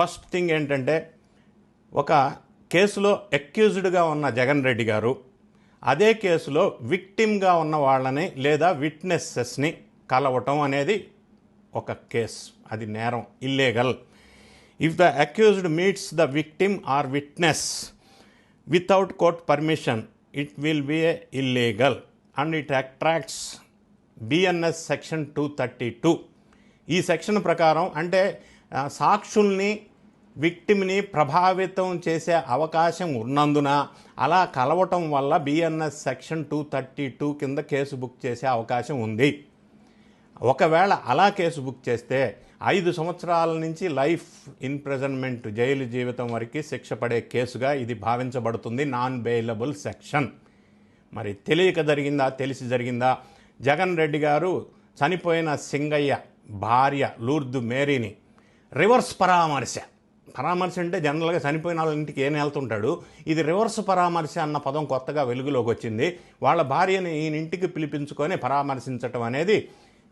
First thing ఏంటంటే ఒక కేసులో అక్యూజ్డ్గా ఉన్న జగన్ రెడ్డి గారు అదే కేసులో విక్టిమ్గా ఉన్న వాళ్ళని లేదా విట్నెసెస్ని కలవటం అనేది ఒక కేస్. అది నేరం illegal. If the accused meets the victim or witness without court permission it will be a illegal. And it attracts BNS section two thirty two. ఈ సెక్షన్ ప్రకారం అంటే సాక్షుల్ని విక్టిమ్ని ప్రభావితం చేసే అవకాశం ఉన్నందున అలా కలవటం వల్ల BNS section two thirty two కింద కేసు బుక్ చేసే అవకాశం ఉంది. ఒకవేళ అలా కేసు బుక్ చేస్తే ఐదు సంవత్సరాల నుంచి లైఫ్ ఇన్ప్రెజన్మెంట్ జైలు జీవితం వరకు శిక్ష పడే కేసుగా ఇది భావించబడుతుంది. Non bailable section. మరి తెలియక జరిగిందా? తెలిసి జరిగిందా? జగన్ రెడ్డి గారు చనిపోయిన సింగయ్య భార్య లూర్దు మేరీని రివర్స్ పరామర్శ పరామర్శ అంటే జనరల్గా చనిపోయిన వాళ్ళ ఇంటికి ఏం వెళ్తుంటాడు ఇది రివర్స్ పరామర్శ అన్న పదం కొత్తగా వెలుగులోకి వచ్చింది. వాళ్ళ భార్యని ఈయన ఇంటికి పిలిపించుకొని పరామర్శించటం అనేది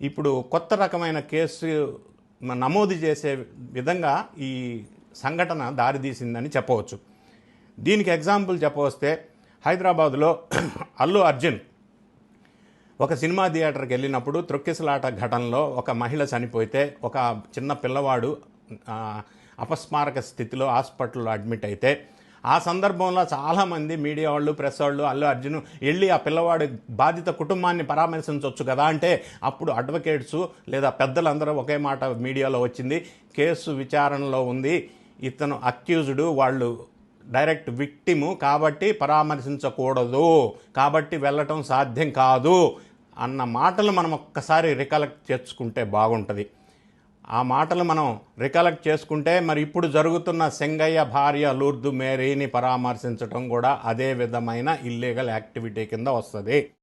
ఇప్పుడు కొత్త రకమైన కేసు నమోదు చేసే విధంగా ఈ సంఘటన దారితీసిందని చెప్పవచ్చు. దీనికి ఎగ్జాంపుల్ చెప్పవస్తే హైదరాబాదులో అల్లు అర్జున్ ఒక సినిమా థియేటర్కి వెళ్ళినప్పుడు త్రొక్కిసలాట ఘటనలో ఒక మహిళ చనిపోతే ఒక చిన్న పిల్లవాడు అపస్మారక స్థితిలో హాస్పిటల్లో అడ్మిట్ అయితే ఆ సందర్భంలో చాలామంది మీడియా వాళ్ళు ప్రెస్ వాళ్ళు అల్లు అర్జున్ వెళ్ళి ఆ పిల్లవాడి బాధిత కుటుంబాన్ని పరామర్శించవచ్చు కదా అంటే అప్పుడు అడ్వకేట్స్ లేదా పెద్దలందరూ ఒకే మాట మీడియాలో వచ్చింది కేసు విచారణలో ఉంది. ఇతను అక్యూజ్డ్ వాళ్ళు డైరెక్ట్ విక్టిము కాబట్టి పరామర్శించకూడదు కాబట్టి వెళ్ళటం సాధ్యం కాదు అన్న మాటలు మనం ఒక్కసారి రికలెక్ట్ చేసుకుంటే బాగుంటుంది. ఆ మాటలు మనం రికలెక్ట్ చేసుకుంటే మరి ఇప్పుడు జరుగుతున్న సెంగయ్య భార్య లూర్దు మేరీని పరామర్శించడం కూడా అదే విధమైన ఇల్లీగల్ యాక్టివిటీ కింద వస్తుంది.